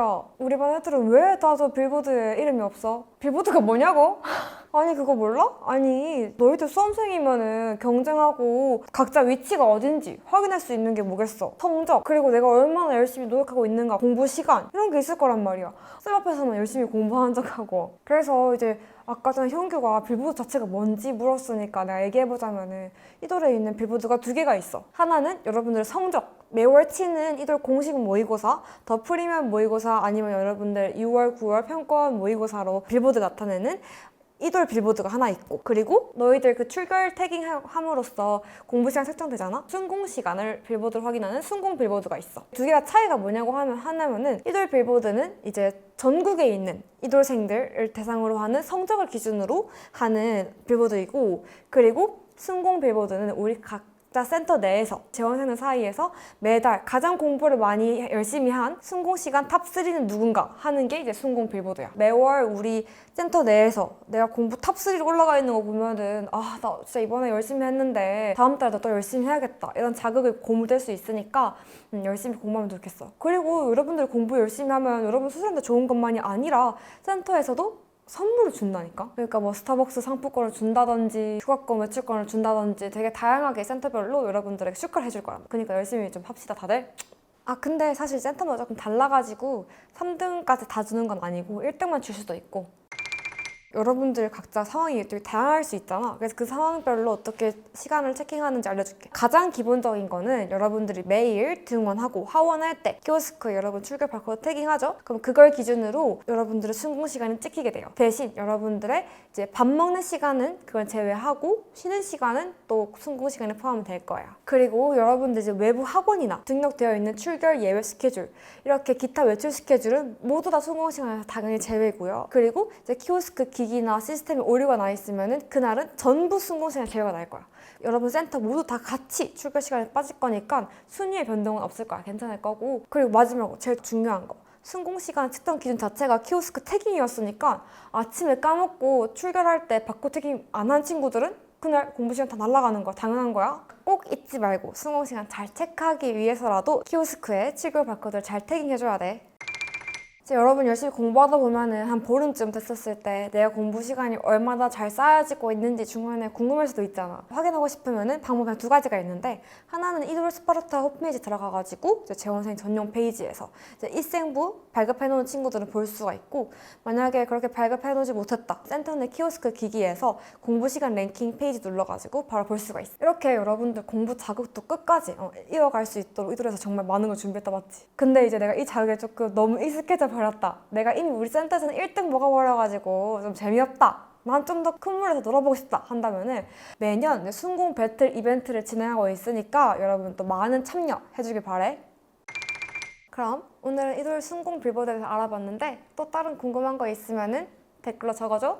야 우리 반 애들은 왜 다들 빌보드에 이름이 없어? 빌보드가 뭐냐고? 아니 그거 몰라? 아니 너희들 수험생이면은 경쟁하고 각자 위치가 어딘지 확인할 수 있는 게 뭐겠어? 성적 그리고 내가 얼마나 열심히 노력하고 있는가 공부 시간 이런 게 있을 거란 말이야. 쌤 앞에서만 열심히 공부한 척하고. 그래서 이제 아까 전에 현규가 빌보드 자체가 뭔지 물었으니까 내가 얘기해보자면은 이돌에 있는 빌보드가 두 개가 있어. 하나는 여러분들의 성적. 매월 치는 이돌 공식 모의고사, 더 프리미엄 모의고사 아니면 여러분들 6월, 9월 평가원 모의고사로 빌보드 나타내는 이돌 빌보드가 하나 있고 그리고 너희들 그 출결 태깅 하- 함으로써 공부 시간 설정되잖아? 순공 시간을 빌보드로 확인하는 순공 빌보드가 있어. 두 개가 차이가 뭐냐고 하면 하냐면은 이돌 빌보드는 이제 전국에 있는 이돌생들을 대상으로 하는 성적을 기준으로 하는 빌보드이고 그리고 순공 빌보드는 우리 각 자 센터 내에서 재원생들 사이에서 매달 가장 공부를 많이 열심히 한 순공 시간 탑 3는 누군가 하는 게 이제 순공 빌보드야. 매월 우리 센터 내에서 내가 공부 탑 3로 올라가 있는 거 보면은 아 나 진짜 이번에 열심히 했는데 다음 달에도 또 열심히 해야겠다 이런 자극을 고무될 수 있으니까 음, 열심히 공부하면 좋겠어. 그리고 여러분들 공부 열심히 하면 여러분 스스로한테 좋은 것만이 아니라 센터에서도 선물을 준다니까? 그러니까 뭐 스타벅스 상품권을 준다든지 휴가권 외출권을 준다든지 되게 다양하게 센터별로 여러분들에게 축하를 해줄 거야. 그러니까 열심히 좀 합시다 다들. 아 근데 사실 센터마다 조금 달라가지고 3등까지 다 주는 건 아니고 1등만 줄 수도 있고 여러분들 각자 상황이 되게 다양할 수 있잖아. 그래서 그 상황별로 어떻게 시간을 체킹하는지 알려줄게. 가장 기본적인 거는 여러분들이 매일 등원하고 하원할 때 키오스크 여러분 출결 바코드 태깅하죠. 그럼 그걸 기준으로 여러분들의 순공 시간이 찍히게 돼요. 대신 여러분들의 이제 밥 먹는 시간은 그걸 제외하고 쉬는 시간은 또 순공 시간에 포함이 될 거예요. 그리고 여러분들 이제 외부 학원이나 등록되어 있는 출결 예외 스케줄 이렇게 기타 외출 스케줄은 모두 다 순공 시간에서 당연히 제외고요. 그리고 이제 키오스크 기기나 시스템에 오류가 나 있으면은 그날은 전부 순공 시간 제외가 날 거야. 여러분 센터 모두 다 같이 출결 시간에 빠질 거니까 순위의 변동은 없을 거야. 괜찮을 거고. 그리고 마지막으로 제일 중요한 거. 순공 시간 측정 기준 자체가 키오스크 태깅이었으니까 아침에 까먹고 출결할 때 바코 태깅 안 한 친구들은 그날 공부 시간 다 날아가는 거야. 당연한 거야. 꼭 잊지 말고 순공 시간 잘 체크하기 위해서라도 키오스크에 출결 바코드를 잘 태깅해줘야 돼. 여러분 열심히 공부하다 보면은 한 보름쯤 됐었을 때 내가 공부 시간이 얼마나 잘 쌓여지고 있는지 중간에 궁금할 수도 있잖아. 확인하고 싶으면은 방법이 두 가지가 있는데 하나는 이돌 스파르타 홈페이지 들어가가지고 재원생 전용 페이지에서 이생부 발급해놓은 친구들은 볼 수가 있고 만약에 그렇게 발급해놓지 못했다 센터 내 키오스크 기기에서 공부 시간 랭킹 페이지 눌러가지고 바로 볼 수가 있어. 이렇게 여러분들 공부 자극도 끝까지 어, 이어갈 수 있도록 이돌에서 정말 많은 걸 준비했다 맞지? 근데 이제 내가 이 자극에 조금 너무 익숙해져 버렸다. 내가 이미 우리 센터에서는 1등 먹어버려가지고 좀 재미없다. 난 좀 더 큰 물에서 놀아보고 싶다 한다면은 매년 순공 배틀 이벤트를 진행하고 있으니까 여러분 또 많은 참여해주길 바래. 그럼 오늘은 이돌 순공 빌보드에서 알아봤는데 또 다른 궁금한 거 있으면은 댓글로 적어줘.